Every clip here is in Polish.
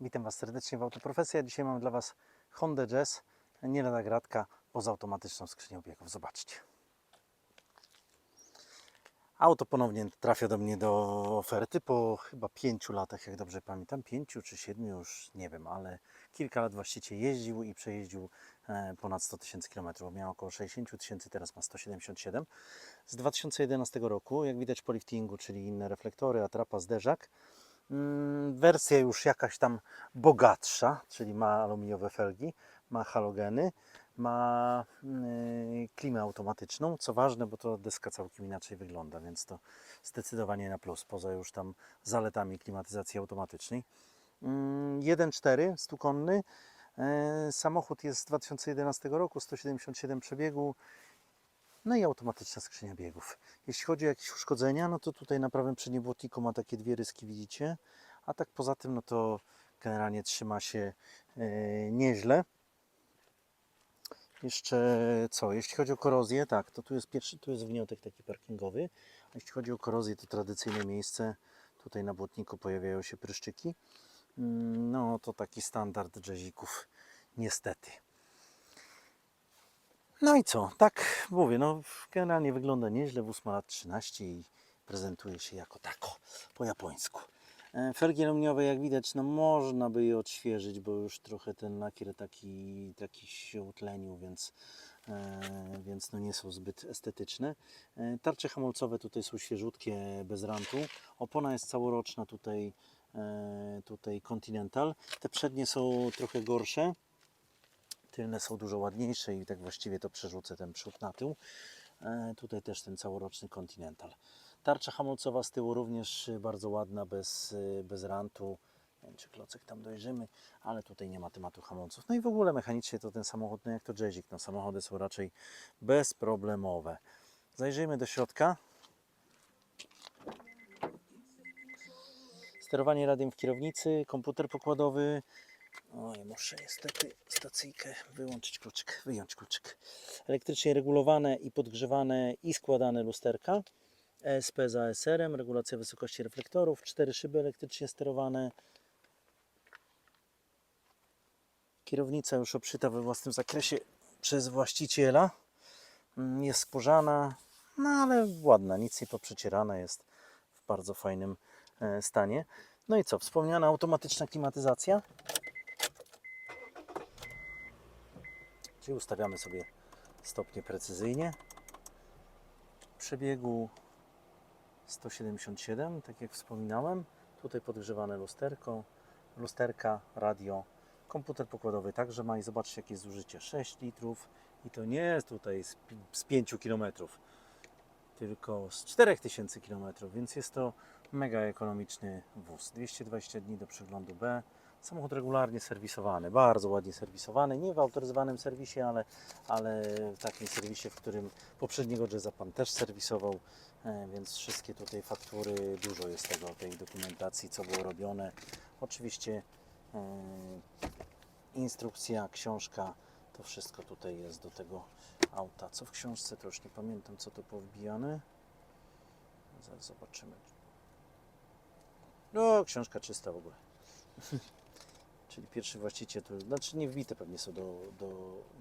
Witam Was serdecznie w Autoprofesja. Dzisiaj mam dla Was Honda Jazz, nie lada gratka, poza automatyczną skrzynią biegów. Zobaczcie. Auto ponownie trafia do mnie do oferty po chyba pięciu latach, jak dobrze pamiętam, pięciu czy siedmiu, już nie wiem, ale kilka lat właściwie jeździł i przejeździł e, ponad 100 tysięcy kilometrów. Miał około 60 tysięcy, teraz ma 177. Z 2011 roku, jak widać po liftingu, czyli inne reflektory, atrapa, zderzak. Mm, Wersja już jakaś tam bogatsza, czyli ma aluminiowe felgi, ma halogeny, ma yy, klimę automatyczną. Co ważne, bo to deska całkiem inaczej wygląda, więc to zdecydowanie na plus, poza już tam zaletami klimatyzacji automatycznej. Mm, 1.4 stukonny. E, Samochód jest z 2011 roku, 177 przebiegu. No i automatyczna skrzynia biegów. Jeśli chodzi o jakieś uszkodzenia, no to tutaj na prawym przednim błotniku ma takie dwie ryski, widzicie. A tak poza tym, no to generalnie trzyma się e, nieźle. Jeszcze co? Jeśli chodzi o korozję, tak, to tu jest pierwszy, tu jest wniotek taki parkingowy. A jeśli chodzi o korozję, to tradycyjne miejsce. Tutaj na błotniku pojawiają się pryszczyki. Mm, No to taki standard jazzików, niestety. No i co? Tak mówię, no generalnie wygląda nieźle, w 8 lat 13 i prezentuje się jako tako, po japońsku. E, Felgi aluminiowe jak widać, no można by je odświeżyć, bo już trochę ten lakier taki, taki się utlenił, więc, e, więc no nie są zbyt estetyczne. E, Tarcze hamulcowe tutaj są świeżutkie, bez rantu. Opona jest całoroczna tutaj, e, tutaj Continental. Te przednie są trochę gorsze. Tylne są dużo ładniejsze i tak właściwie to przerzucę ten przód na tył. E, Tutaj też ten całoroczny Continental. Tarcza hamulcowa z tyłu również bardzo ładna, bez, y, bez rantu. Nie wiem, czy klocek tam dojrzymy, ale tutaj nie ma tematu hamulców. No i w ogóle mechanicznie to ten samochód, no jak to jazzik, no samochody są raczej bezproblemowe. Zajrzyjmy do środka. Sterowanie radiem w kierownicy, komputer pokładowy, Oj, muszę niestety stacyjkę wyłączyć kluczyk, wyjąć kluczyk. Elektrycznie regulowane i podgrzewane i składane lusterka. ESP za ASR-em, regulacja wysokości reflektorów, cztery szyby elektrycznie sterowane. Kierownica już obszyta we własnym zakresie przez właściciela. Mm, Jest skórzana, no ale ładna, nic nie poprzecierana, jest w bardzo fajnym e, stanie. No i co, wspomniana automatyczna klimatyzacja. Czyli ustawiamy sobie stopnie precyzyjnie. Przebiegu 177, tak jak wspominałem. Tutaj podgrzewane lusterko, lusterka, radio, komputer pokładowy także ma i zobaczcie jakie jest zużycie 6 litrów i to nie jest tutaj z, z 5 km, tylko z 4000 km, więc jest to mega ekonomiczny wóz. 220 dni do przeglądu B. Samochód regularnie serwisowany, bardzo ładnie serwisowany, nie w autoryzowanym serwisie, ale, ale w takim serwisie, w którym poprzedniego Jazza Pan też serwisował, e, więc wszystkie tutaj faktury, dużo jest tego, tej dokumentacji, co było robione. Oczywiście e, instrukcja, książka, to wszystko tutaj jest do tego auta. Co w książce, to już nie pamiętam, co to powbijane. Zaraz zobaczymy. No, książka czysta w ogóle. Czyli pierwszy właściciel, to znaczy nie wbite pewnie są do, do,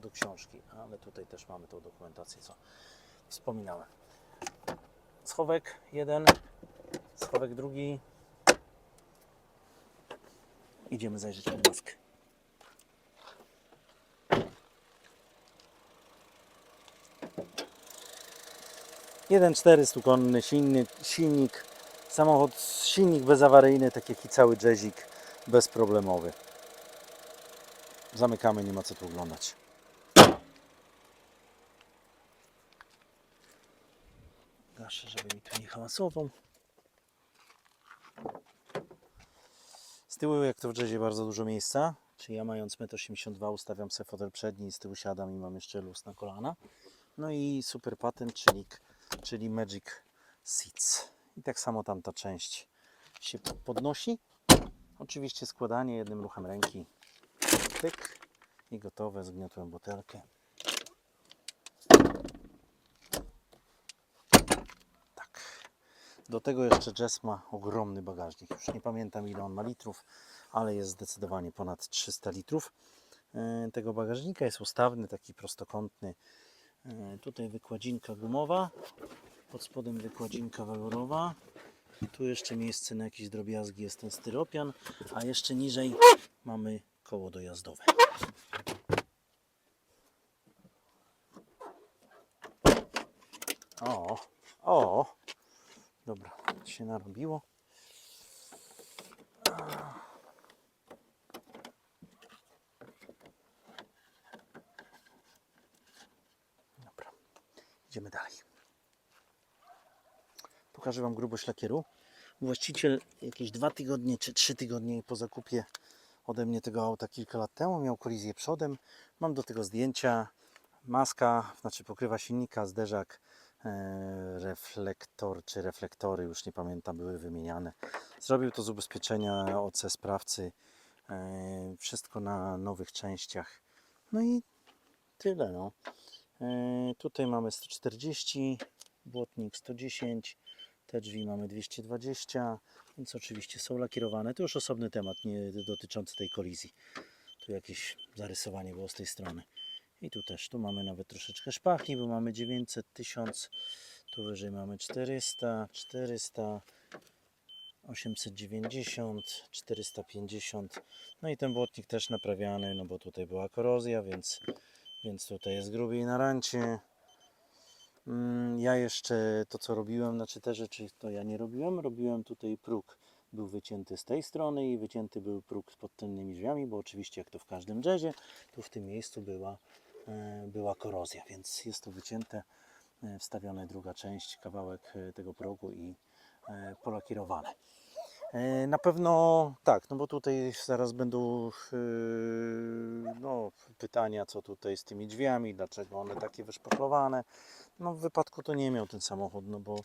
do książki, ale tutaj też mamy tą dokumentację, co wspominałem. Schowek jeden, schowek drugi. Idziemy zajrzeć pod maskę. Jeden 400 konny silnik, silnik, samochód, silnik bezawaryjny, tak jak i cały jazzik, bezproblemowy. Zamykamy, nie ma co tu oglądać. Gaszę, żeby mi tu nie hałasował. Z tyłu, jak to w jazzie, bardzo dużo miejsca. Czyli ja mając 1,82 m ustawiam sobie fotel przedni, z tyłu siadam i mam jeszcze luz na kolana. No i super patent, czyli, czyli Magic Seats. I tak samo tamta część się podnosi. Oczywiście składanie jednym ruchem ręki. Pyk i gotowe. Zgniotłem butelkę. Tak. Do tego jeszcze Jazz ma ogromny bagażnik. Już nie pamiętam ile on ma litrów, ale jest zdecydowanie ponad 300 litrów e, tego bagażnika. Jest ustawny, taki prostokątny. E, Tutaj wykładzinka gumowa, pod spodem wykładzinka welurowa. Tu jeszcze miejsce na jakieś drobiazgi jest ten styropian, a jeszcze niżej mamy koło dojazdowe. O, o, dobra, się narobiło. Dobra, idziemy dalej. Pokażę Wam grubość lakieru. Właściciel jakieś dwa tygodnie czy trzy tygodnie po zakupie ode mnie tego auta kilka lat temu miał kolizję przodem. Mam do tego zdjęcia. Maska, znaczy pokrywa silnika, zderzak, e, reflektor czy reflektory, już nie pamiętam, były wymieniane. Zrobił to z ubezpieczenia OC sprawcy. E, Wszystko na nowych częściach. No i tyle. No. E, Tutaj mamy 140, błotnik 110, te drzwi mamy 220, więc oczywiście są lakierowane. To już osobny temat, nie dotyczący tej kolizji. Tu jakieś zarysowanie było z tej strony. I tu też, tu mamy nawet troszeczkę szpachli, bo mamy 900, 1000, tu wyżej mamy 400, 400, 890, 450. No i ten błotnik też naprawiany, no bo tutaj była korozja, więc, więc tutaj jest grubiej na rancie. Mm, Ja jeszcze to co robiłem, znaczy te rzeczy to ja nie robiłem, robiłem tutaj próg. Był wycięty z tej strony i wycięty był próg pod tylnymi drzwiami, bo oczywiście jak to w każdym jazzie, tu w tym miejscu była, e, była korozja, więc jest to wycięte, e, wstawione druga część, kawałek e, tego progu i polakierowane. E, Na pewno tak, no bo tutaj zaraz będą yy, no, pytania, co tutaj z tymi drzwiami, dlaczego one takie wyszpachlowane. No w wypadku to nie miał ten samochód, no bo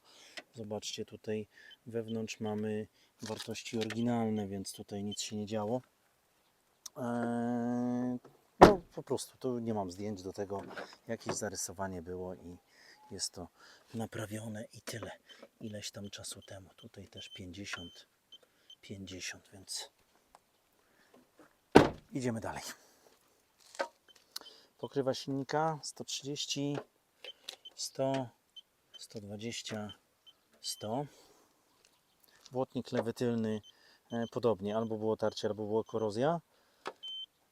zobaczcie tutaj wewnątrz mamy wartości oryginalne, więc tutaj nic się nie działo. Eee, no po prostu, tu nie mam zdjęć do tego, jakieś zarysowanie było i jest to naprawione i tyle. Ileś tam czasu temu, tutaj też 50 50, więc idziemy dalej. Pokrywa silnika 130, 100, 120, 100. Błotnik lewy tylny e, podobnie, albo było tarcie, albo była korozja.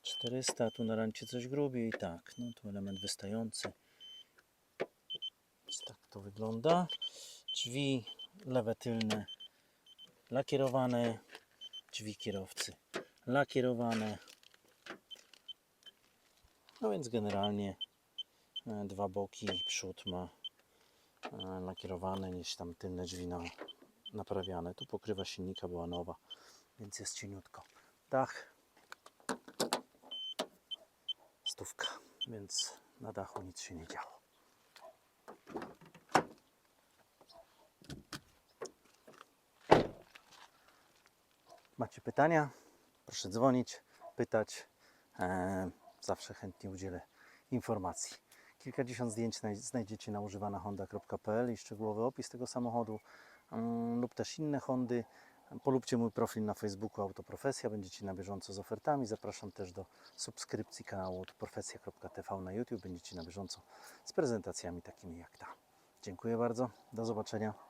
400, tu na rancie coś grubiej, tak, no tu element wystający. Więc tak to wygląda. Drzwi lewe tylne lakierowane, drzwi kierowcy lakierowane. No więc generalnie e, dwa boki, przód ma e, lakierowane, niż tam tylne drzwi na, naprawiane. Tu pokrywa silnika była nowa, więc jest cieniutko. Dach stówka, więc na dachu nic się nie działo. Macie pytania? Proszę dzwonić, pytać. E, zawsze chętnie udzielę informacji. Kilkadziesiąt zdjęć znaj- znajdziecie na używanahonda.pl i szczegółowy opis tego samochodu mm, lub też inne Hondy. Polubcie mój profil na Facebooku Autoprofesja, będziecie na bieżąco z ofertami. Zapraszam też do subskrypcji kanału autoprofesja.tv na YouTube. Będziecie na bieżąco z prezentacjami takimi jak ta. Dziękuję bardzo, do zobaczenia.